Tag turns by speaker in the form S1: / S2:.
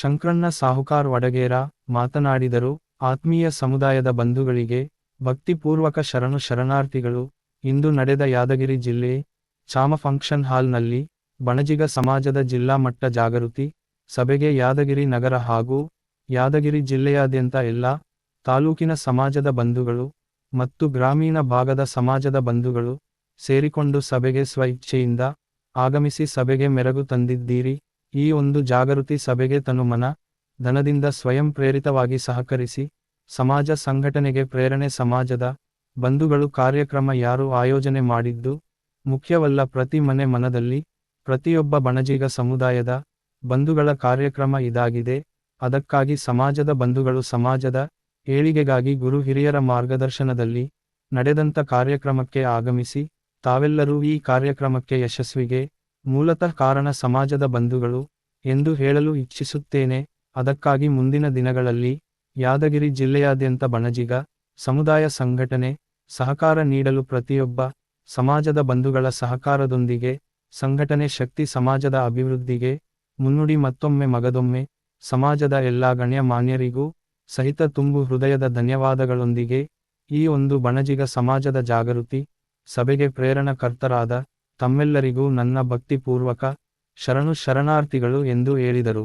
S1: ಶಂಕ್ರಣ್ಣ ಸಾಹುಕಾರ್ ವಡಗೇರ ಮಾತನಾಡಿದರು, ಆತ್ಮೀಯ ಸಮುದಾಯದ ಬಂಧುಗಳಿಗೆ ಭಕ್ತಿಪೂರ್ವಕ ಶರಣು ಶರಣಾರ್ಥಿಗಳು ಇಂದು ನಡೆದ ಯಾದಗಿರಿ ಜಿಲ್ಲೆ ಚಾಮ ಫಂಕ್ಷನ್ ಹಾಲ್ನಲ್ಲಿ ಬಣಜಿಗ ಸಮಾಜದ ಜಿಲ್ಲಾ ಮಟ್ಟ ಜಾಗೃತಿ ಸಭೆಗೆ ಯಾದಗಿರಿ ನಗರ ಹಾಗೂ ಯಾದಗಿರಿ ಜಿಲ್ಲೆಯಾದ್ಯಂತ ಎಲ್ಲ ತಾಲೂಕಿನ ಸಮಾಜದ ಬಂಧುಗಳು ಮತ್ತು ಗ್ರಾಮೀಣ ಭಾಗದ ಸಮಾಜದ ಬಂಧುಗಳು ಸೇರಿಕೊಂಡು ಸಭೆಗೆ ಸ್ವ ಇಚ್ಛೆಯಿಂದ ಆಗಮಿಸಿ ಸಭೆಗೆ ಮೆರಗು ತಂದಿದ್ದೀರಿ. ಈ ಒಂದು ಜಾಗೃತಿ ಸಭೆಗೆ ತನುಮನ ಧನದಿಂದ ಸ್ವಯಂ ಪ್ರೇರಿತವಾಗಿ ಸಹಕರಿಸಿ, ಸಮಾಜ ಸಂಘಟನೆಗೆ ಪ್ರೇರಣೆ ಸಮಾಜದ ಬಂಧುಗಳು ಕಾರ್ಯಕ್ರಮ ಯಾರು ಆಯೋಜನೆ ಮಾಡಿದ್ದು, ಮುಖ್ಯವಲ್ಲ ಪ್ರತಿ ಮನೆ ಮನದಲ್ಲಿ, ಪ್ರತಿಯೊಬ್ಬ ಬಣಜಿಗ ಸಮುದಾಯದ ಬಂಧುಗಳ ಕಾರ್ಯಕ್ರಮ ಇದಾಗಿದೆ, ಅದಕ್ಕಾಗಿ ಸಮಾಜದ ಬಂಧುಗಳು ಸಮಾಜದ ಏಳಿಗೆಗಾಗಿ ಗುರು ಹಿರಿಯರ ಮಾರ್ಗದರ್ಶನದಲ್ಲಿ ನಡೆದಂತ ಕಾರ್ಯಕ್ರಮಕ್ಕೆ ಆಗಮಿಸಿ, ತಾವೆಲ್ಲರೂ ಈ ಕಾರ್ಯಕ್ರಮಕ್ಕೆ ಯಶಸ್ವಿಗೆ ಮೂಲತಃ ಕಾರಣ ಸಮಾಜದ ಬಂಧುಗಳು ಎಂದು ಹೇಳಲು ಇಚ್ಛಿಸುತ್ತೇನೆ. ಅದಕ್ಕಾಗಿ ಮುಂದಿನ ದಿನಗಳಲ್ಲಿ ಯಾದಗಿರಿ ಜಿಲ್ಲೆಯಾದ್ಯಂತ ಬಣಜಿಗ ಸಮುದಾಯ ಸಂಘಟನೆ ಸಹಕಾರ ನೀಡಲು ಪ್ರತಿಯೊಬ್ಬ ಸಮಾಜದ ಬಂಧುಗಳ ಸಹಕಾರದೊಂದಿಗೆ, ಸಂಘಟನೆ ಶಕ್ತಿ ಸಮಾಜದ ಅಭಿವೃದ್ಧಿಗೆ ಮುನ್ನುಡಿ ಮತ್ತೊಮ್ಮೆ ಮಗದೊಮ್ಮೆ ಸಮಾಜದ ಎಲ್ಲಾ ಗಣ್ಯಮಾನ್ಯರಿಗೂ ಸಹಿತ ತುಂಬು ಹೃದಯದ ಧನ್ಯವಾದಗಳೊಂದಿಗೆ ಈ ಒಂದು ಬಣಜಿಗ ಸಮಾಜದ ಜಾಗೃತಿ, ಸಭೆಗೆ ಪ್ರೇರಣಕರ್ತರಾದ ತಮ್ಮೆಲ್ಲರಿಗೂ ನನ್ನ ಭಕ್ತಿಪೂರ್ವಕ ಶರಣು ಶರಣಾರ್ಥಿಗಳು ಎಂದು ಹೇಳಿದರು.